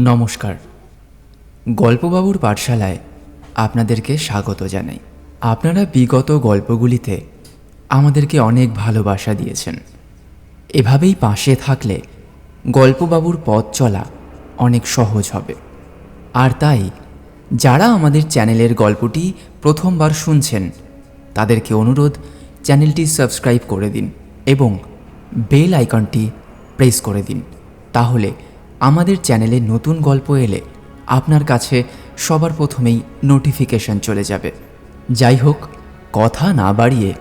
নমস্কার। গল্পবাবুর পাঠশালায় আপনাদেরকে স্বাগত জানাই। আপনারা বিগত গল্পগুলিতে আমাদেরকে অনেক ভালোবাসা দিয়েছেন। এভাবেই পাশে থাকলে গল্পবাবুর পথ চলা অনেক সহজ হবে। আর তাই, যারা আমাদের চ্যানেলের গল্পটি প্রথমবার শুনছেন, তাদেরকে অনুরোধ, চ্যানেলটি সাবস্ক্রাইব করে দিন এবং বেল আইকনটি প্রেস করে দিন। তাহলে আমাদের চ্যানেলে নতুন গল্প এলে আপনার কাছে সবার প্রথমেই নোটিফিকেশন চলে যাবে। যাই হোক, কথা না বাড়িয়ে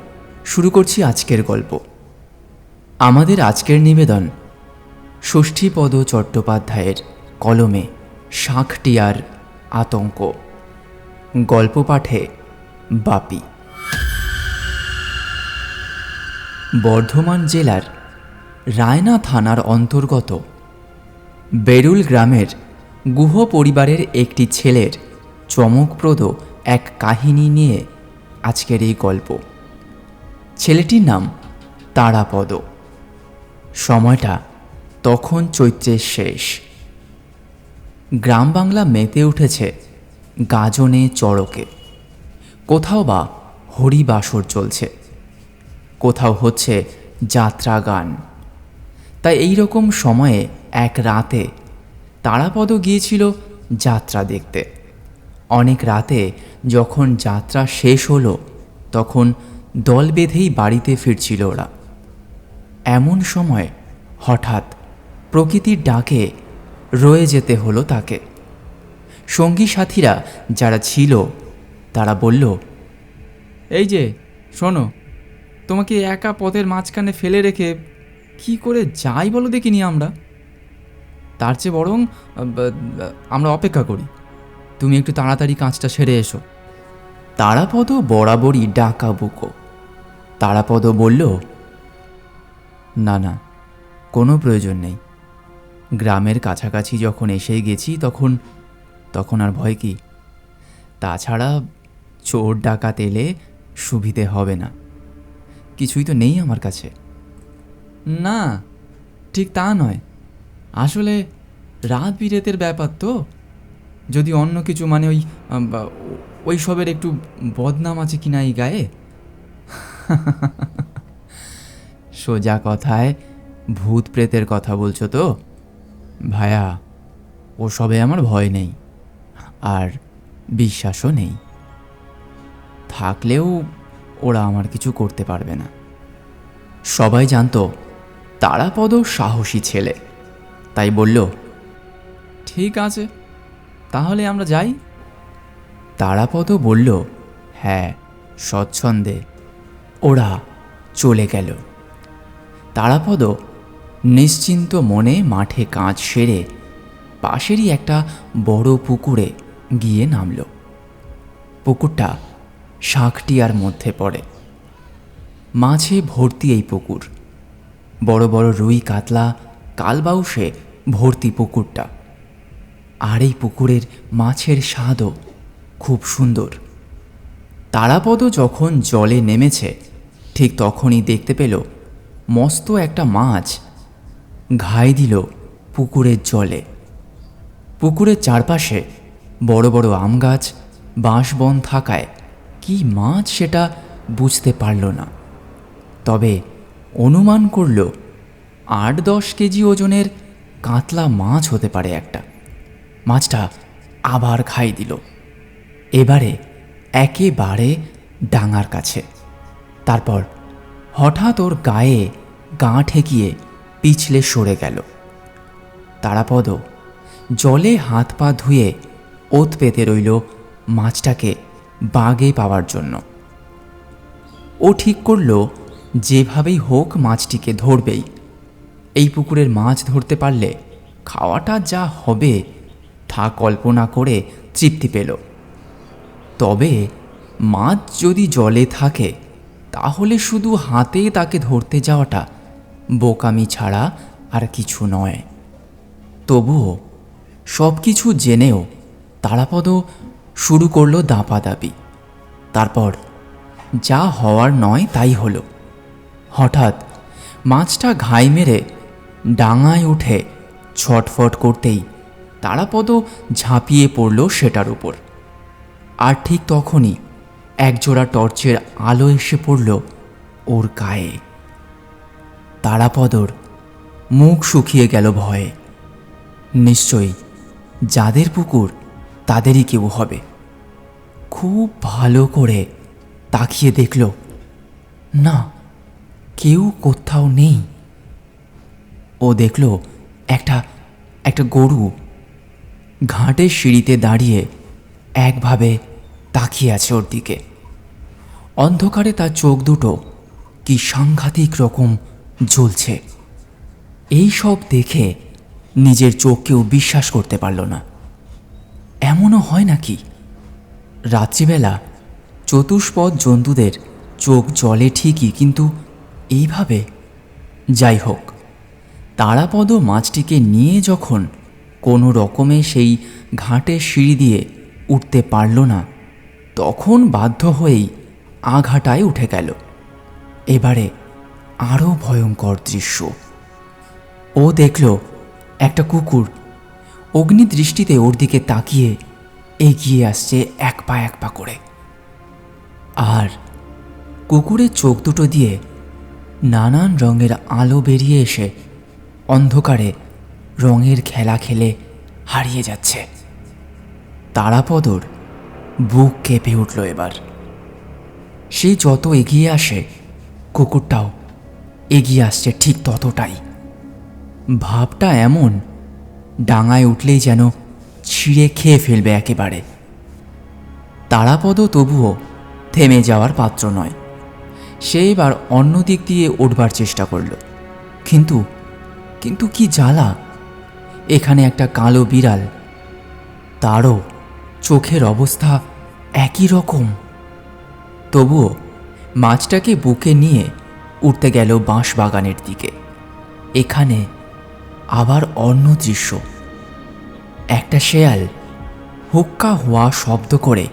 শুরু করছি আজকের গল্প। আমাদের আজকের নিবেদন, ষষ্ঠীপদ চট্টোপাধ্যায়ের কলমে শাঁখটিয়ার আতঙ্ক। গল্প পাঠে বাপি। বর্ধমান জেলার রায়না থানার অন্তর্গত বেরুল গ্রামের গুহ পরিবারের একটি ছেলের চমকপ্রদ এক কাহিনী নিয়ে আজকের এই গল্প। ছেলেটির নাম তারাপদ। সময়টা তখন চৈত্রের শেষ। গ্রাম বাংলা মেতে উঠেছে গাজনে চড়কে। কোথাও বা হরিবাসর চলছে। কোথাও হচ্ছে যাত্রা গান তাই এই রকম সময়ে এক রাতে তারাপদ গিয়েছিল যাত্রা দেখতে। অনেক রাতে যখন যাত্রা শেষ হলো, তখন দল বেঁধেই বাড়িতে ফিরছিল ওরা। এমন সময় হঠাৎ প্রকৃতির ডাকে রয়ে যেতে হলো তাকে। সঙ্গী সাথীরা যারা ছিল, তারা বলল, এই যে, শোনো, তোমাকে একা পথের মাঝখানে ফেলে রেখে কি করে যাই বলো দেখিনি আমরা? তার চেয়ে বরং আমরা অপেক্ষা করি। তুমি একটু তাড়াতাড়ি কাজটা সেরে এসো। তারাপদ বরাবরই ডাকা বুকো তারাপদ বলল, না না, কোনো প্রয়োজন নেই। গ্রামের কাছাকাছি যখন এসে গেছি তখন তখন আর ভয় কি? তাছাড়া চোর ডাকাত এলে সুবিধে হবে না। কিছুই তো নেই আমার কাছে। না, ঠিক তা নয়। আসলে রাত বিরেতের ব্যাপার তো। যদি অন্য কিছু মানে ওই ওই সবের একটু বদনাম আছে কিনা এই গায়ে? সোজা কথায় ভূত প্রেতের কথা বলছো তো? ভায়া, ও সবে আমার ভয় নেই, আর বিশ্বাসও নেই। থাকলেও ওরা আমার কিছু করতে পারবে না। সবাই জানতো তারাপদ সাহসী ছেলে। তাই বলল ঠিক আছে তাহলে আমরা যাই? তারাপদ বলল হ্যাঁ স্বচ্ছন্দে। ওরা চলে গেল। তারাপদ নিশ্চিন্ত মনে মাঠে কাজ সেরে পাশেরই একটা বড় পুকুরে গিয়ে নামল। পুকুরটা শাঁখটিয়ার মধ্যে পড়ে। মাছে ভর্তি এই পুকুর। বড় বড় রুই কাতলা কালবাউসে ভর্তি পুকুরটা। আর এই পুকুরের মাছের স্বাদও খুব সুন্দর। তারাপদ যখন জলে নেমেছে, ঠিক তখনই দেখতে পেল মস্ত একটা মাছ ঘাই দিল পুকুরের জলে। পুকুরের চারপাশে বড় বড় আম গাছ, বাঁশবন থাকায় কি মাছ সেটা বুঝতে পারল না। তবে অনুমান করল আট দশ কেজি ওজনের কাতলা মাছ হতে পারে একটা। মাছটা আবার খাই দিল। এবারে একেবারে ডাঙার কাছে। তারপর হঠাৎ ওর গায়ে গা ঠেকিয়ে পিছলে সরে গেল। তারাপদ জলে হাত পা ধুয়ে ওত পেতে রইল মাছটাকে বাগে পাওয়ার জন্য। ও ঠিক করল, যেভাবেই হোক মাছটিকে ধরবেই। এই পুকুরের মাছ ধরতে পারলে খাওয়াটা যা হবে তা কল্পনা করে তৃপ্তি পেল। তবে মাছ যদি জলে থাকে, তাহলে শুধু হাতে তাকে ধরতে যাওয়াটা বোকামি ছাড়া আর কিছু নয়। তবুও সব কিছু জেনেও তারাপদ শুরু করল দাপাদাপি। তারপর যা হওয়ার নয় তাই হলো। হঠাৎ মাছটা ঘাই মেরে ডাঙায় উঠে ছটফট করতেই তারাপদ ঝাঁপিয়ে পড়ল সেটার উপর। আর ঠিক তখনই একজোড়া টর্চের আলো এসে পড়ল ওর গায়ে। তারাপদর মুখ শুকিয়ে গেল ভয়ে। নিশ্চয়ই যাদের পুকুর তাদেরই কেউ হবে। খুব ভালো করে তাকিয়ে দেখল, না, কেউ কোথাও নেই। ও দেখল একটা একটা গরু ঘাটের সিঁড়িতে দাঁড়িয়ে একভাবে তাকিয়ে আছে ওর দিকে। অন্ধকারে তার চোখ দুটো কি সাংঘাতিক রকম জ্বলছে। এই সব দেখে নিজের চোখকেও বিশ্বাস করতে পারল না। এমনও হয় নাকি? রাত্রিবেলা চতুষ্পদ জন্তুদের চোখ জলে ঠিকই, কিন্তু এইভাবে যাই হোক তারাপদ মাছটিকে নিয়ে যখন কোনো রকমে সেই ঘাটের সিঁড়ি দিয়ে উঠতে পারল না, তখন বাধ্য হয়েই আঘাটায় উঠে গেল। এবারে আরও ভয়ঙ্কর দৃশ্য। ও দেখল একটা কুকুর। অগ্নি দৃষ্টিতে ওর দিকে তাকিয়ে এগিয়ে আসছে এক পা এক পা করে। আর কুকুরের চোখ দুটো দিয়ে নানান রঙের আলো বেরিয়ে এসে অন্ধকারে রঙের খেলা খেলে হারিয়ে যাচ্ছে। তারাপদর বুক কেঁপে উঠল এবার। সে যত এগিয়ে আসে, কুকুরটাও এগিয়ে আসছে ঠিক ততটাই। ভাবটা এমন, ডাঙায় উঠলেই যেন ছিঁড়ে খেয়ে ফেলবে একেবারে। তারাপদ তবুও থেমে যাওয়ার পাত্র নয়। সে এবার অন্য দিক দিয়ে উঠবার চেষ্টা করল। কিন্তু কিন্তু কি জ্বালা? এখানে একটা কালো বিড়াল। তারও চোখের অবস্থা একই রকম। তবুও মাছটাকে বুকে নিয়ে উঠতে গেল বাঁশ বাগানের দিকে। এখানে আবার অন্য দৃশ্য। একটা শেয়াল হুক্কা হওয়া শব্দ করে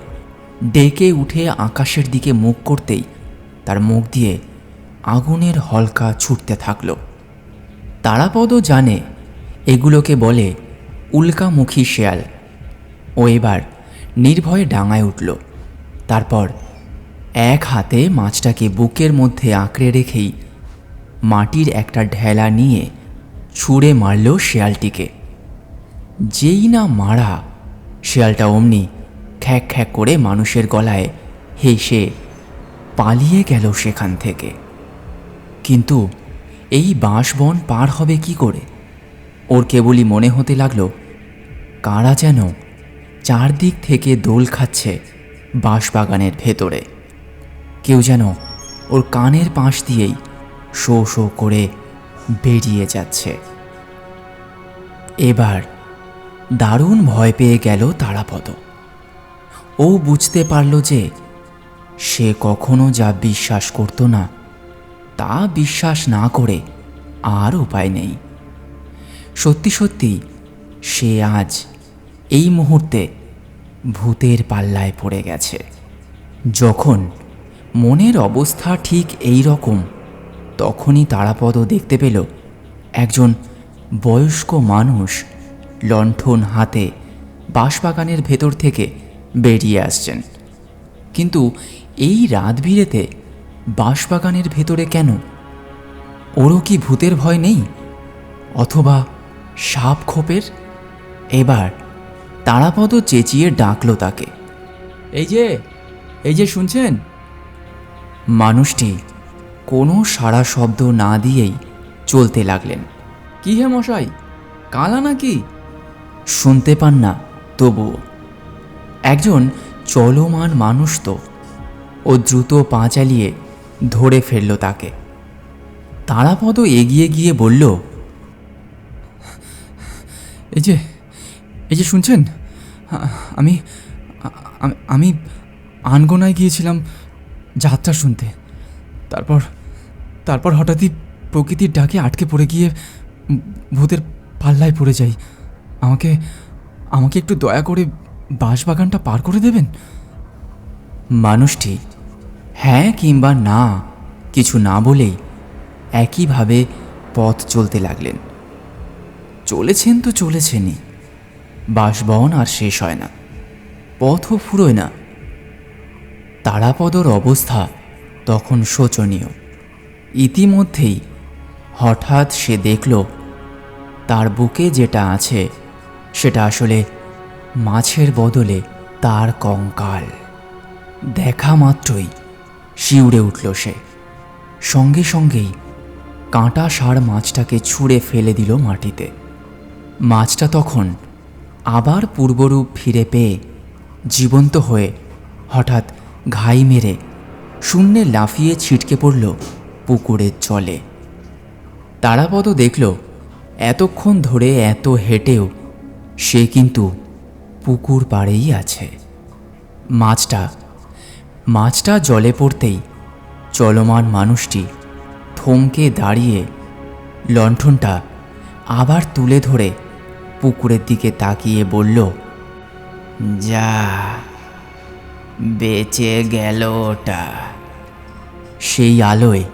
ডেকে উঠে আকাশের দিকে মুখ করতেই তার মুখ দিয়ে আগুনের হলকা ছুটতে থাকল। তারাপদ জানে, এগুলোকে বলে উল্কামুখী শেয়াল। ও এবার নির্ভয়ে ডাঙায় উঠল। তারপর এক হাতে মাছটাকে বুকের মধ্যে আঁকড়ে রেখেই মাটির একটা ঢেলা নিয়ে ছুঁড়ে মারল শেয়ালটিকে। যেই না মারা, শেয়ালটা অমনি খ্যাক খ্যাক করে মানুষের গলায় হেসে পালিয়ে গেল সেখান থেকে। কিন্তু এই বাঁশবন পার হবে কি করে? ওর কেবলই মনে হতে লাগল, কারা যেন চারদিক থেকে দোল খাচ্ছে বাঁশবাগানের ভেতরে। কেউ যেন ওর কানের পাশ দিয়েই শো শো করে বেরিয়ে যাচ্ছে। এবার দারুণ ভয় পেয়ে গেল তারাপদ। ও বুঝতে পারল যে সে কখনো যা বিশ্বাস করতো না তা বিশ্বাস না করে আর উপায় নেই। সত্যি সত্যি সে আজ এই মুহূর্তে ভূতের পাল্লায় পড়ে গেছে। যখন মনের অবস্থা ঠিক এই রকম, তখনই তারাপদ দেখতে পেল একজন বয়স্ক মানুষ লণ্ঠন হাতে বাঁশবাগানের ভেতর থেকে বেরিয়ে আসছেন। কিন্তু এই রাত ভিড়েতে বাঁশবাগানের ভেতরে কেন? ওরও কি ভূতের ভয় নেই? অথবা সাপ খোপের? এবার তারাপদ চেঁচিয়ে ডাকলো তাকে। এই যে এই যে শুনছেন? মানুষটি কোনো সাড়া শব্দ না দিয়েই চলতে লাগলেন। কি হে মশাই, কালা নাকি? শুনতে পান না, তবুও। একজন চলমান মানুষ তো, ও দ্রুত পা চালিয়ে ধরে ফেলল তাকে। তারাপদ এগিয়ে গিয়ে বলল, এই যে এই যে শুনছেন? আমি, আমি- আনগোনায় গিয়েছিলাম যাত্রা শুনতে। তারপর তারপর হঠাৎই প্রকৃতির ডাকে আটকে পড়ে গিয়ে ভূতের পাল্লায় পড়ে যাই। আমাকে আমাকে একটু দয়া করে বাঁশবাগানটা পার করে দেবেন? মানুষটি হ্যাঁ কিংবা না, কিছু না বলেই একইভাবে পথ চলতে লাগলেন। চলেছেন তো চলেছেনই বাসবন আর শেষ হয় না, পথও ফুরোয় না। তারাপদর অবস্থা তখন শোচনীয়। ইতিমধ্যেই হঠাৎ সে দেখল, তার বুকে যেটা আছে সেটা আসলে মাছের বদলে তার কঙ্কাল। দেখা মাত্রই শিউরে উঠল সে। সঙ্গে সঙ্গেই কাঁটা সার মাছটাকে ছুঁড়ে ফেলে দিল মাটিতে। মাছটা তখন আবার পূর্বরূপ ফিরে পেয়ে জীবন্ত হয়ে হঠাৎ ঘাই মেরে শূন্যে লাফিয়ে ছিটকে পড়ল পুকুরের জলে। তারাপদ দেখল, এতক্ষণ ধরে এত হেঁটেও সে কিন্তু পুকুর পাড়েই আছে। মাছটা মাছটা জলে পড়তেই চলমান মানুষটি থমকে দাঁড়িয়ে লণ্ঠনটা আবার তুলে ধরে পুকুরের দিকে তাকিয়ে বলল, যা, বেঁচে গেল ওটা। সেই আলোয়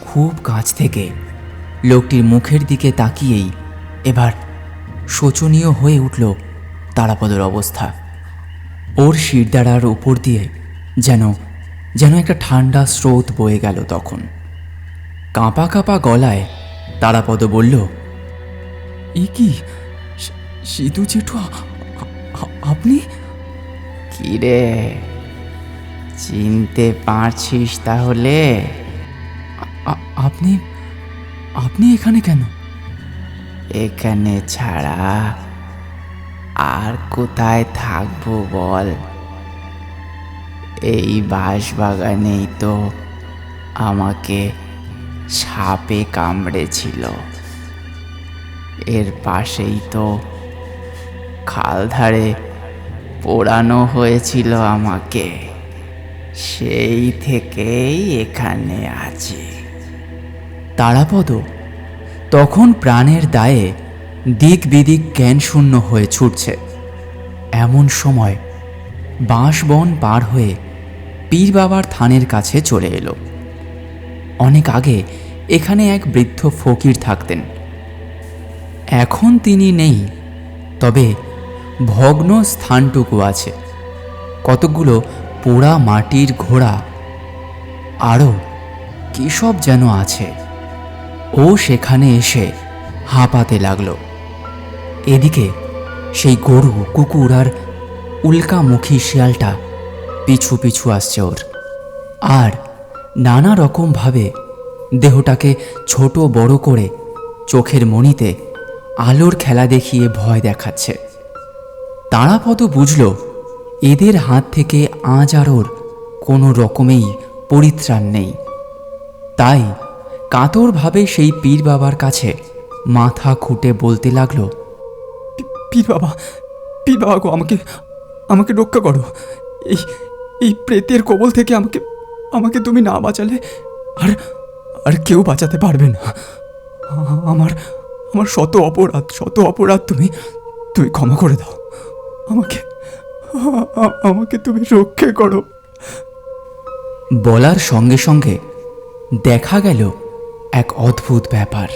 খুব কাছ থেকে লোকটির মুখের দিকে তাকিয়েই এবার শোচনীয় হয়ে উঠল তারাপদর অবস্থা। ওর শিরদাঁড়ার উপর দিয়ে যেন যেন একটা ঠান্ডা স্রোত বয়ে গেল তখন। কাঁপা কাঁপা গলায় তারাপদ বলল এ কি? সিধু জেঠু আপনি? কিরে চিনতে পারছিস তাহলে? আপনি আপনি এখানে কেন? এখানে ছাড়া আর কোথায় থাকব বল? এই বাঁশবাগানেই তো আমাকে সাপে কামড়েছিল। এর পাশেই তো খাল ধারে পোড়ানো হয়েছিল আমাকে। সেই থেকেই এখানে আছি। তারাপদ, তখন প্রাণের দায়ে দিক বিদিক জ্ঞান শূন্য হয়ে ছুটছে। এমন সময় বাঁশবন পার হয়ে পীর বাবার থানের কাছে চলে এলো। অনেক আগে এখানে এক বৃদ্ধ ফকির থাকতেন। এখন তিনি নেই, তবে ভগ্ন স্থানটুকু আছে। কতকগুলো পোড়া মাটির ঘোড়া, আরও সব যেন আছে। ও সেখানে এসে হাঁপাতে লাগল। এদিকে সেই গরু, কুকুর আর উল্কামুখী শিয়ালটা পিছু পিছু আসছে ওর। আর নানা রকমভাবে দেহটাকে ছোট বড় করে চোখের মণিতে আলোর খেলা দেখিয়ে ভয় দেখাচ্ছে। তারাপদ বুঝল এদের হাত থেকে আজ আর ওর কোনো রকমেই পরিত্রাণ নেই। তাই কাতরভাবে সেই পীর বাবার কাছে মাথা খুঁটে বলতে লাগল, পীর বাবা পীর বাবা গো, আমাকে আমাকে রক্ষা করো। এই এই প্রেতের কবল থেকে আমাকে আমাকে তুমি না বাঁচালে আর আর কেউ বাঁচাতে পারবে না। আমার আমার শত অপরাধ শত অপরাধ তুমি তুমি ক্ষমা করে দাও। আমাকে আমাকে তুমি রক্ষে করো। বলার সঙ্গে সঙ্গে দেখা গেল এক অদ্ভুত ব্যাপার।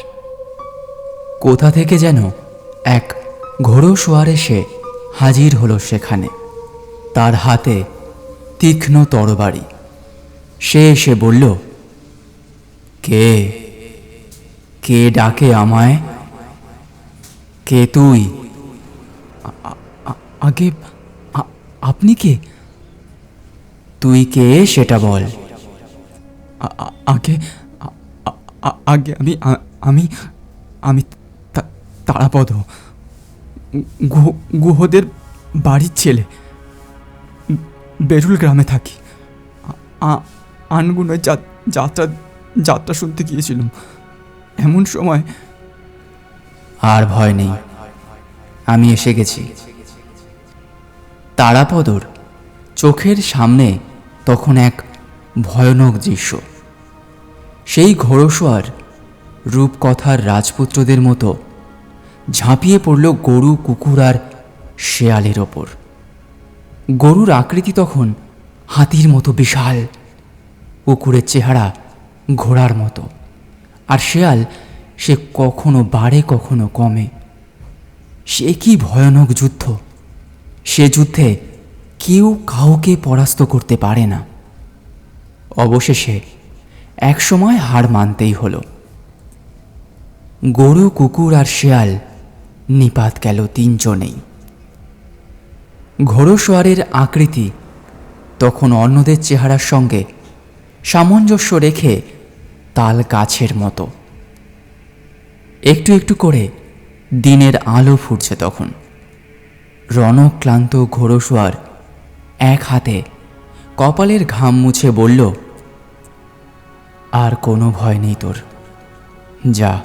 কোথা থেকে যেন এক ঘোড়ো ঘোড়শোয়ার এসে হাজির হলো সেখানে। তার হাতে তীক্ষ্ণ তরবারি। সে এসে বলল, কে? কে ডাকে আমায়? কে তুই? আগে আপনি কে? তুই কে সেটা বল। আগে আগে আমি আমি আমি তারাপদ গুহ গুহদের বাড়ির ছেলে। বেরুল গ্রামে থাকি আনগুনোয় যাত্রা যাত্রা শুনতে গিয়েছিলাম। এমন সময় আর ভয় নেই। আমি এসে গেছি। তারাপদর চোখের সামনে তখন এক ভয়ানক দৃশ্য। সেই ঘোড়সোয়ার রূপকথার রাজপুত্রদের মতো ঝাঁপিয়ে পড়ল গরু, কুকুর আর শেয়ালের ওপর। গরুর আকৃতি তখন হাতির মতো বিশাল। কুকুরের চেহারা ঘোড়ার মতো। আর শেয়াল সে কখনো বাড়ে, কখনো কমে। সে কি ভয়ানক যুদ্ধ? সে যুদ্ধে কেউ কাউকে পরাস্ত করতে পারে না। অবশেষে একসময় হার মানতেই হলো। গরু, কুকুর আর শেয়াল নিপাত গেল তিনজনেই। ঘোড়সোয়ারের আকৃতি। তখন অন্যদের চেহারার সঙ্গে সামঞ্জস্য রেখে তাল গাছের মতো। একটু একটু করে দিনের আলো ফুটছে তখন। রণক্লান্ত ঘোড়সোয়ার এক হাতে কপালের ঘাম মুছে বলল, আর কোনো ভয় নেই তোর। যা,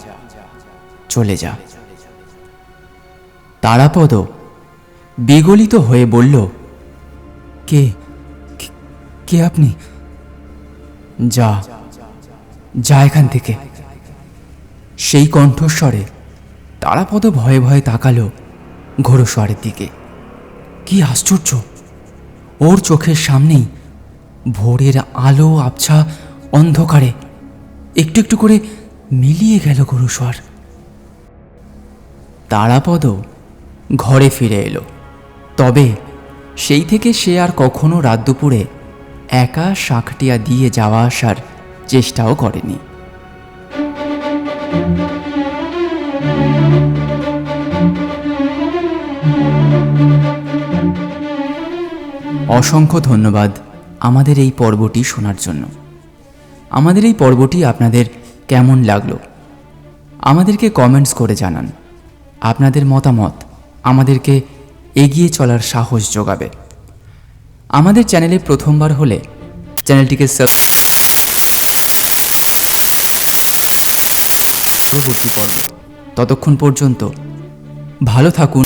চলে যা। তারাপদ বিগলিত হয়ে বলল, কে? কে- আপনি? যা যা এখান থেকে। সেই কণ্ঠস্বরে তারাপদ ভয়ে ভয়ে তাকালো ঘোড়সওয়ারের দিকে। কি আশ্চর্য! ওর চোখের সামনেই ভোরের আলো আবছা অন্ধকারে একটু একটু করে মিলিয়ে গেল ঘোড়সওয়ার তারাপদ ঘরে ফিরে এলো। তবে সেই থেকে সে আর কখনো রাত দুপুরে একা শাকটিয়া দিয়ে যাওয়া আসার চেষ্টাও করেনি। অসংখ্য ধন্যবাদ আমাদের এই পর্বটি শোনার জন্য। আমাদের এই পর্বটি আপনাদের কেমন লাগল? আমাদেরকে কমেন্টস করে জানান। আপনাদের মতামত আমাদেরকে এগিয়ে চলার সাহস যোগাবে। আমাদের চ্যানেলে প্রথমবার হলে চ্যানেলটিকে সাবস্ক্রাইব পর্ব। ততক্ষণ পর্যন্ত ভালো থাকুন।